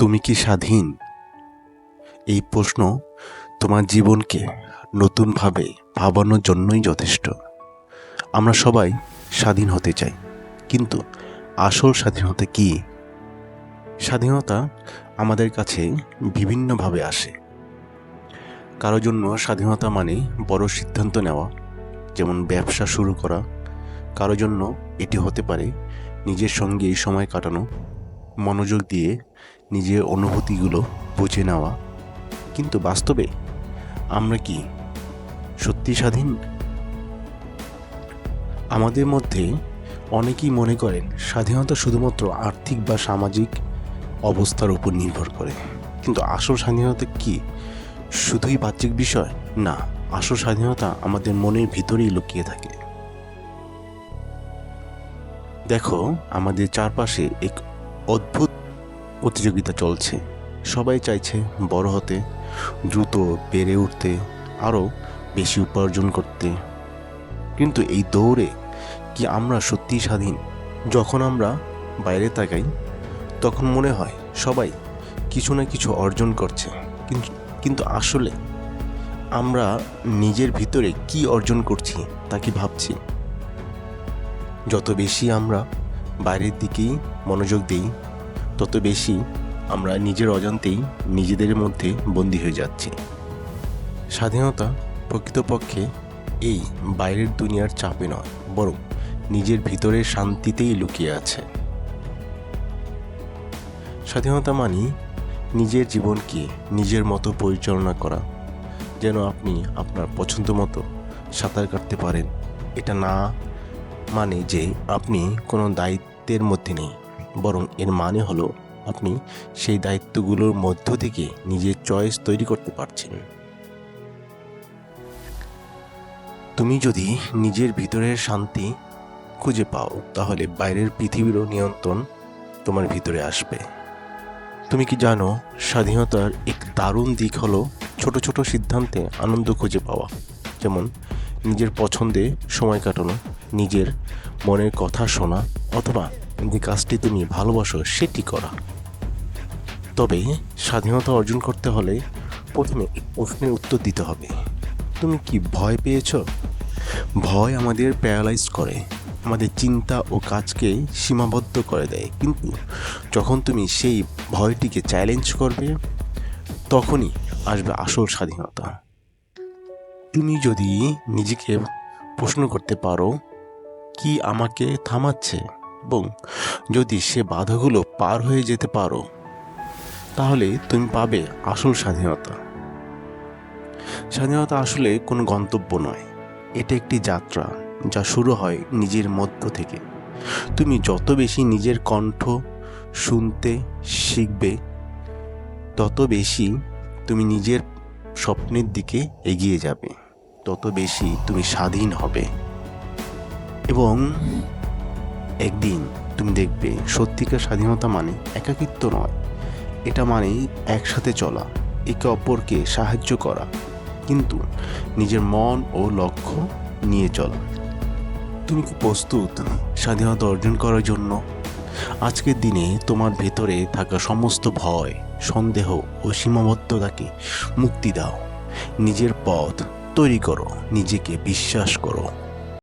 তুমি কি স্বাধীন? এই প্রশ্ন তোমার জীবনকে নতুনভাবে ভাবানোর জন্যই যথেষ্ট। আমরা সবাই স্বাধীন হতে চাই, কিন্তু আসল স্বাধীনতা কি? স্বাধীনতা আমাদের কাছে বিভিন্নভাবে আসে। কারও জন্য স্বাধীনতা মানে বড় সিদ্ধান্ত নেওয়া, যেমন ব্যবসা শুরু করা। কারও জন্য এটি হতে পারে নিজের সঙ্গে এই সময় কাটানো, মনোযোগ দিয়ে নিজের অনুভূতিগুলো বুঝে নেওয়া। কিন্তু বাস্তবে আমরা কি সত্যি স্বাধীন? আমাদের মধ্যে অনেকেই মনে করেন স্বাধীনতা শুধুমাত্র আর্থিক বা সামাজিক অবস্থার উপর নির্ভর করে। কিন্তু আসল স্বাধীনতা কি? শুধুই বাহ্যিক বিষয়? না, আসল স্বাধীনতা আমাদের মনের ভিতরেই লুকিয়ে থাকে। দেখো, আমাদের চারপাশে এক অদ্ভুত প্রতিযোগিতা চলছে। সবাই চাইছে বড় হতে, দ্রুত বেড়ে উঠতে, আরও বেশি উপার্জন করতে। কিন্তু এই দৌড়ে কি আমরা সত্যিই স্বাধীন? যখন আমরা বাইরে তাকাই, তখন মনে হয় সবাই কিছু না কিছু অর্জন করছে। কিন্তু আসলে আমরা নিজের ভিতরে কি অর্জন করছি তা কি ভাবছি? যত বেশি আমরা বাইরের দিকেই মনোযোগ দিই তত বেশি আমরা নিজের অজান্তেই নিজেদের মধ্যে বন্দী হয়ে যাচ্ছি। স্বাধীনতা প্রকৃতপক্ষে এই বাইরের দুনিয়ার চাপে নয়, বরং নিজের ভিতরের শান্তিতেই লুকিয়ে আছে। স্বাধীনতা মানি নিজের জীবনকে নিজের মতো পরিচালনা করা, যেন আপনি আপনার পছন্দ মতো সাঁতার কাটতে পারেন। এটা না মানে যে আপনি কোনো দায়িত্বের মধ্যে নেই। বরং এর মানে হলো আপনি সেই দায়িত্বগুলোর মধ্য থেকে নিজের চয়েস তৈরি করতে পারছেন। তুমি যদি নিজের ভিতরের শান্তি খুঁজে পাও, তাহলে বাইরের পৃথিবীরও নিয়ন্ত্রণ তোমার ভিতরে আসবে। তুমি কি জানো, স্বাধীনতার এক দারুণ দিক হলো ছোট ছোট সিদ্ধান্তে আনন্দ খুঁজে পাওয়া। যেমন, নিজের পছন্দে সময় কাটানো, নিজের মনের কথা শোনা, অথবা যে কাজটি তুমি ভালোবাসো সেটি করা। তবে স্বাধীনতা অর্জন করতে হলে প্রথমে প্রশ্নের উত্তর দিতে হবে। তুমি কি ভয় পেয়েছ? ভয় আমাদের প্যারালাইজ করে, আমাদের চিন্তা ও কাজকে সীমাবদ্ধ করে দেয়। কিন্তু যখন তুমি সেই ভয়টিকে চ্যালেঞ্জ করবে, তখনই আসবে আসল স্বাধীনতা। তুমি যদি নিজেকে প্রশ্ন করতে পারো, কি আমাকে থামাচ্ছে? এবং যদি সে বাধাগুলো পার হয়ে যেতে পারো, তাহলে তুমি পাবে আসল স্বাধীনতা। স্বাধীনতা আসলে কোনো গন্তব্য নয়। এটা একটি যাত্রা যা শুরু হয় নিজের মধ্য থেকে। তুমি যত বেশি নিজের কণ্ঠ শুনতে শিখবে, তত বেশি তুমি নিজের স্বপ্নের দিকে এগিয়ে যাবে। তত বেশি তুমি স্বাধীন হবে। এবং একদিন তুমি দেখবে সত্যিকার স্বাধীনতা মানে একাকিত্ব নয়। এটা মানে একসাথে চলা, একে অপরকে সাহায্য করা, কিন্তু নিজের মন ও লক্ষ্য নিয়ে চলা। তুমি কি প্রস্তুত স্বাধীনতা অর্জন করার জন্য? আজকের দিনে তোমার ভেতরে থাকা সমস্ত ভয়, সন্দেহ ও সীমাবদ্ধতাকে মুক্তি দাও। নিজের পথ তৈরি করো, নিজেকে বিশ্বাস করো।